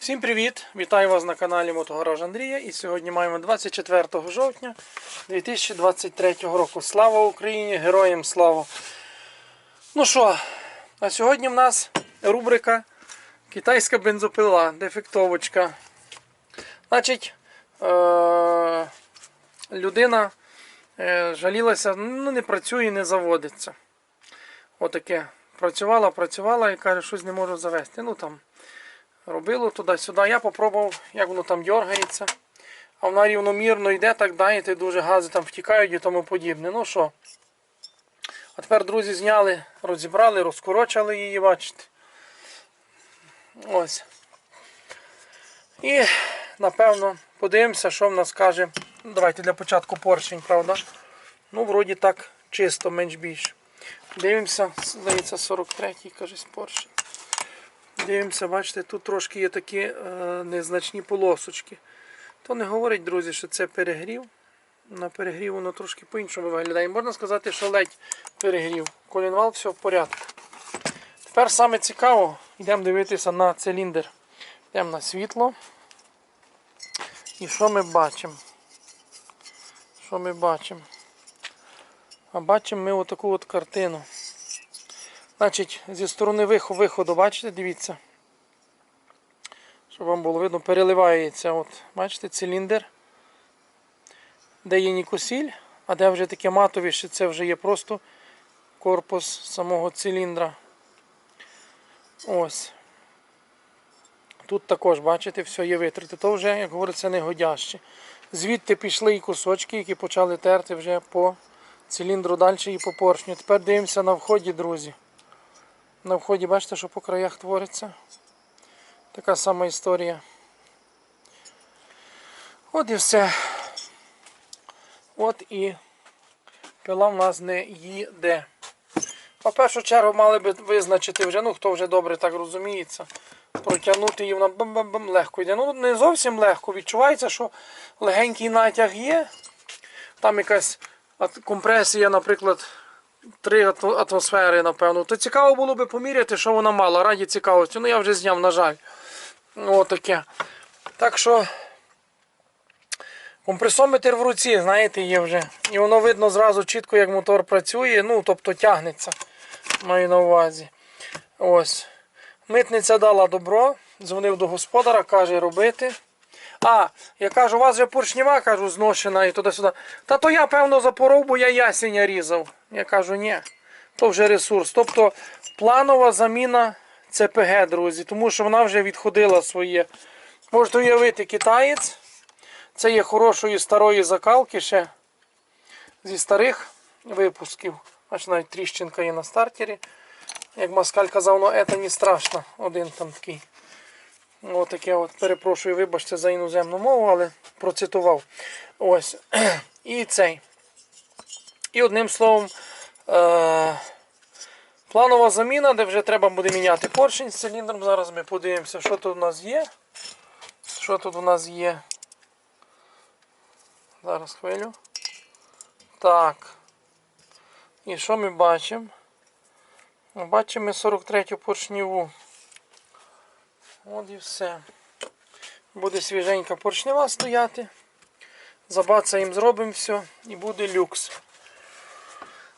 Всім привіт! Вітаю вас на каналі Мотогараж Андрія. І сьогодні маємо 24 жовтня 2023 року. Слава Україні! Героям слава! Ну що, а сьогодні в нас рубрика Китайська бензопила, дефектовочка. Значить, е- людина е- жалілася, ну не працює, не заводиться. Отаке. Працювала, працювала і каже, щось не можу завести. Ну там робило туди-сюди. Я попробував, як воно там дергається. А вона рівномірно йде, так даєте, дуже гази там втікають і тому подібне. Ну що. А тепер, друзі, зняли, розібрали, розкорочали її, бачите. Ось. І напевно подивимося, що в нас каже. Ну, Давайте для початку поршень, правда? Ну, вроді так, чисто, менш більш. Дивимося, здається, 43-й, каже, поршень. Дивимося, бачите, тут трошки є такі е, незначні полосочки. То не говорить, друзі, що це перегрів. На перегрів воно трошки по-іншому виглядає. Можна сказати, що ледь перегрів. Колінвал все в порядку. Тепер саме цікаво, йдемо дивитися на циліндр. Йдемо на світло. І що ми бачимо? Що ми бачимо? А бачимо ми отаку от картину. Значить, зі сторони виходу, бачите, дивіться. Щоб вам було видно, переливається. От, бачите, циліндр. Де є нікосіль, а де вже таке матовіше, це вже є просто корпус самого циліндра. Ось. Тут також, бачите, все є витрати. То вже, як говориться, негодяще. Звідти пішли і кусочки, які почали терти вже по циліндру далі і по поршню. Тепер дивимося на вході, друзі. На вході бачите, що по краях твориться. Така сама історія. От і все. От і пила в нас не їде. По першу чергу мали би визначити вже, ну хто вже добре так розуміється, протягнути її вона бам-бам-бам легко йде. Ну не зовсім легко. Відчувається, що легенький натяг є. Там якась компресія, наприклад, 3 атмосфери, напевно. То цікаво було би поміряти, що вона мала. Раді цікавості. Ну я вже зняв, на жаль. Отаке. Так що компресометр в руці, знаєте, є вже. І воно видно зразу чітко, як мотор працює. Ну, тобто тягнеться. Маю на увазі. Ось. Митниця дала добро. Дзвонив до господара, каже робити. А, я кажу, у вас же поршнева, кажу, зношена і туди-сюди. Та то я, певно, запоров, бо я ясеня різав. Я кажу, ні, то вже ресурс. Тобто планова заміна ЦПГ, друзі, тому що вона вже відходила своє. Можете уявити, китаєць. Це є хорошої старої закалки ще зі старих випусків. Аж навіть тріщинка є на стартері. Як Маскаль казав, ну це не страшно. Один там такий. Отаке от, перепрошую, вибачте за іноземну мову, але процитував. Ось. І цей. І одним словом, е- планова заміна, де вже треба буде міняти поршень з циліндром. Зараз ми подивимося, що тут у нас є. Що тут у нас є. Зараз хвилю. Так. І що ми бачимо? Бачимо 43-ю поршневу. От і все. Буде свіженька поршнева стояти. Забацаємо, зробимо все і буде люкс.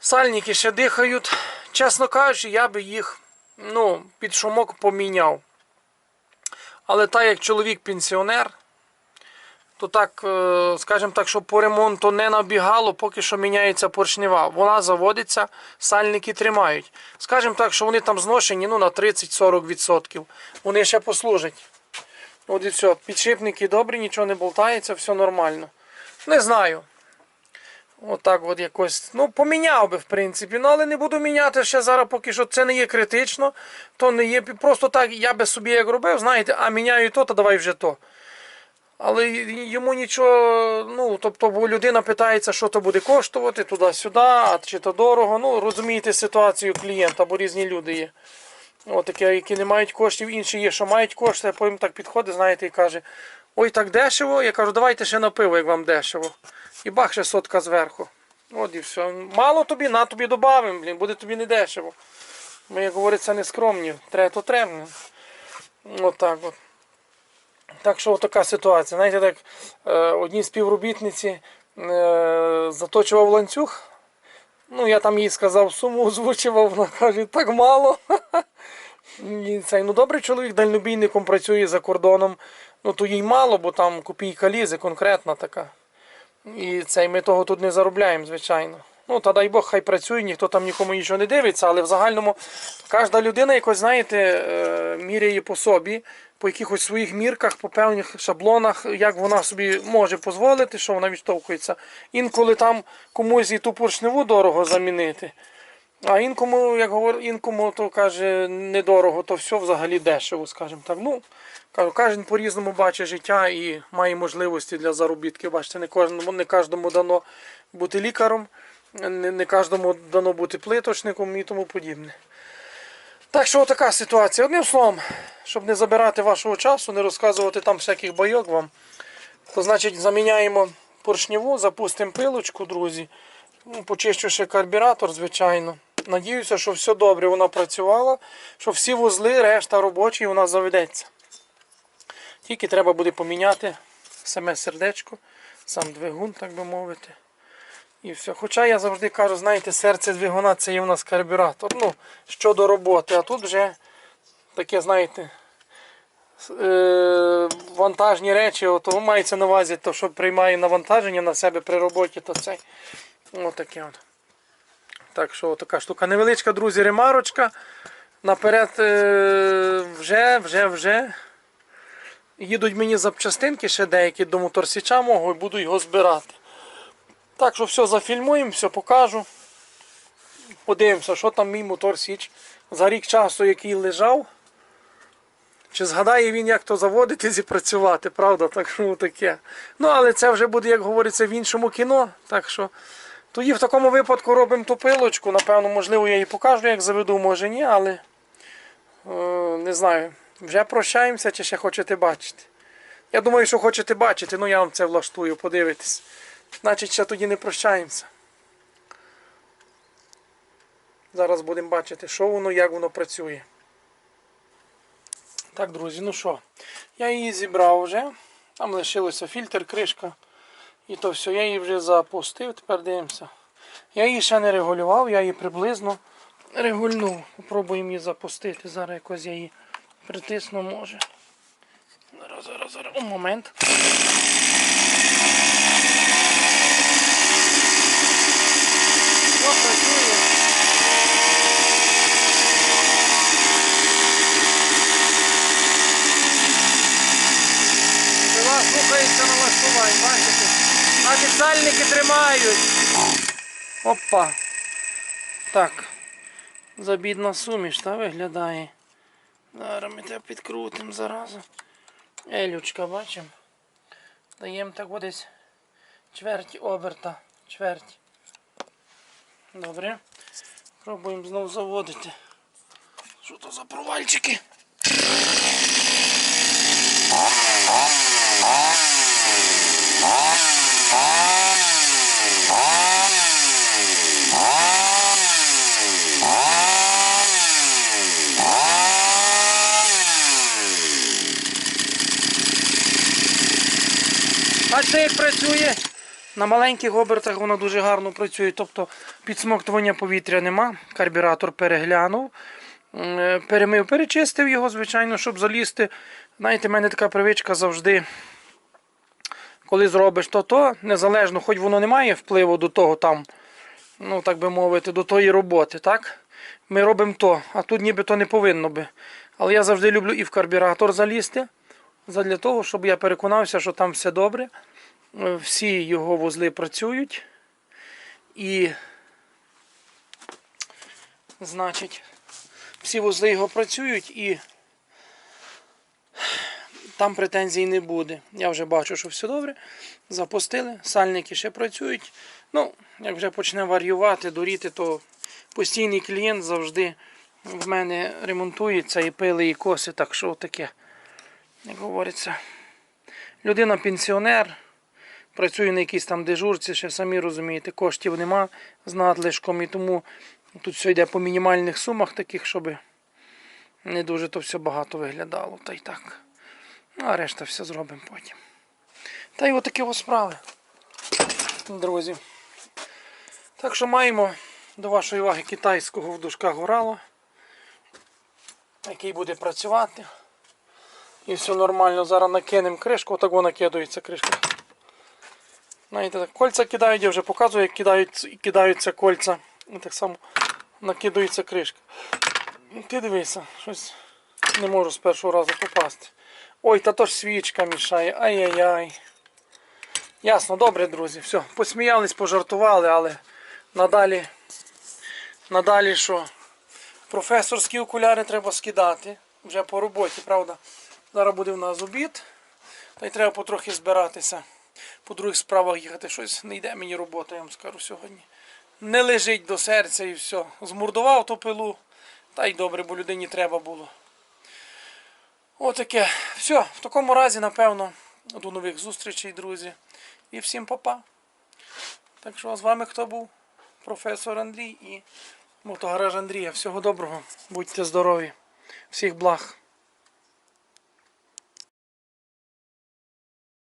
Сальники ще дихають. Чесно кажучи, я би їх ну, під шумок поміняв. Але так як чоловік пенсіонер, то так, е, скажімо так, щоб по ремонту не набігало, поки що міняється поршнева. Вона заводиться, сальники тримають. Скажімо так, що вони там зношені ну, на 30-40%. Вони ще послужать. От і все. Підшипники добрі, нічого не болтається, все нормально. Не знаю. Отак от, якось. Ну, поміняв би, в принципі. Ну, але не буду міняти ще зараз, поки що це не є критично. То не є. Просто так, я би собі як робив, знаєте, а міняю то, то давай вже то. Але йому нічого, ну, тобто, бо людина питається, що то буде коштувати туди-сюди, а чи то дорого. Ну, розумієте ситуацію клієнта, бо різні люди є. От такі, які не мають коштів, інші є, що мають кошти, а потім так підходить, знаєте, і каже: Ой, так дешево. Я кажу, давайте ще на пиво, як вам дешево. І бах, ще сотка зверху. От і все. Мало тобі, на тобі додамо, блін, буде тобі не дешево. Ми, як говориться, не скромні. Треба, то треба. От так от. Так що така ситуація. Знаєте, так, е, одній співробітниці е, заточував ланцюг. Ну, я там їй сказав, суму озвучував, вона каже, так мало. І цей, ну добре, чоловік дальнобійником працює за кордоном. Ну то їй мало, бо там копійка лізе конкретна така. І цей ми того тут не заробляємо, звичайно. Ну, та дай Бог, хай працює, ніхто там нікому нічого не дивиться, але в загальному кожна людина якось, знаєте, е, міряє по собі, по якихось своїх мірках, по певних шаблонах, як вона собі може дозволити, що вона відштовхується. Інколи там комусь і ту поршневу дорого замінити. А інкому, як говорю, інкому то каже, недорого, то все взагалі дешево, скажімо так. Ну, кажу, кожен по-різному бачить життя і має можливості для заробітки. Бачите, не кожному, не кожному дано бути лікарем, не, не кожному дано бути плиточником і тому подібне. Так що така ситуація. Одним словом, щоб не забирати вашого часу, не розказувати там всяких байок вам, то значить заміняємо поршневу, запустимо пилочку, друзі. Ну, Почищу ще карбюратор, звичайно. Надіюся, що все добре вона працювала, що всі вузли, решта робочі у нас заведеться. Тільки треба буде поміняти саме сердечко, сам двигун, так би мовити. І все. Хоча я завжди кажу, знаєте, серце двигуна це є у нас карбюратор. Ну, щодо роботи. А тут вже таке, знаєте, е, вантажні речі, от, мається на увазі, то, що приймає навантаження на себе при роботі, то це отаке от. Так що така штука. Невеличка, друзі, ремарочка. Наперед е, вже, вже, вже. Їдуть мені запчастинки ще деякі до моторсіча мого і буду його збирати. Так що все зафільмуємо, все покажу. Подивимося, що там мій мотор Січ за рік часу, який лежав. Чи згадає він, як то заводитись і працювати, правда? Так що таке. Ну, але це вже буде, як говориться, в іншому кіно. Так що тоді в такому випадку робимо ту пилочку. Напевно, можливо, я її покажу, як заведу, може ні, але е, не знаю. Вже прощаємося чи ще хочете бачити. Я думаю, що хочете бачити, ну я вам це влаштую, подивитись. Значить, ще тоді не прощаємося. Зараз будемо бачити, що воно, як воно працює. Так, друзі, ну що, я її зібрав вже. Там лишилося фільтр, кришка. І то все, я її вже запустив, тепер дивимося. Я її ще не регулював, я її приблизно регульнув. Попробуємо її запустити. Зараз якось я її притисну може. Зараз, зараз, зараз. О, момент. О, працює. Села слухається бачите? Фіксальники тримають. Опа. Так. Забідна суміш, та виглядає. Зараз ми тебе підкрутимо заразу. Елючка, бачимо. Даємо так десь чверть оберта. Чверть. Добре. Пробуємо знову заводити. Що то за провальчики? Як працює? На маленьких обертах воно дуже гарно працює. Тобто підсмоктування повітря нема. Карбюратор переглянув, е, перемив, перечистив його, звичайно, щоб залізти. Знаєте, в мене така привичка завжди. Коли зробиш то, то незалежно, хоч воно не має впливу до того там, ну так би мовити, до тої роботи, так? Ми робимо то, а тут ніби то не повинно би. Але я завжди люблю і в карбюратор залізти, задля того, щоб я переконався, що там все добре. Е, Всі його вузли працюють. І, значить, всі вузли його працюють і там претензій не буде. Я вже бачу, що все добре. Запустили, сальники ще працюють. Ну, як вже почне варіювати, доріти, то постійний клієнт завжди в мене ремонтується і пили, і коси, так що таке, як говориться. Людина пенсіонер, працює на якійсь там дежурці, ще самі розумієте, коштів нема з надлишком, і тому тут все йде по мінімальних сумах таких, щоб не дуже то все багато виглядало. Та й так. А решта все зробимо потім. Та й отакі ось справи, друзі. Так що маємо до вашої уваги китайського в дужках горала, який буде працювати. І все нормально. Зараз накинемо кришку, отак вона накидується кришка. Знаєте, кольця кидають, я вже показую, як кидають, кидаються кольця. І так само накидується кришка. Ти дивися, щось не можу з першого разу попасти. Ой, та то ж свічка мішає. Ай-яй-яй. Ясно, добре, друзі. Все, посміялись, пожартували, але надалі, надалі що? Професорські окуляри треба скидати. Вже по роботі, правда? Зараз буде в нас обід. Та й треба потрохи збиратися. По других справах їхати. Щось не йде мені робота, я вам скажу сьогодні. Не лежить до серця і все. Змурдував ту пилу. Та й добре, бо людині треба було. Отаке. Все, в такому разі, напевно, до нових зустрічей, друзі. І всім па-па. Так що з вами хто був? Професор Андрій і мотогараж Андрія. Всього доброго. Будьте здорові. Всіх благ.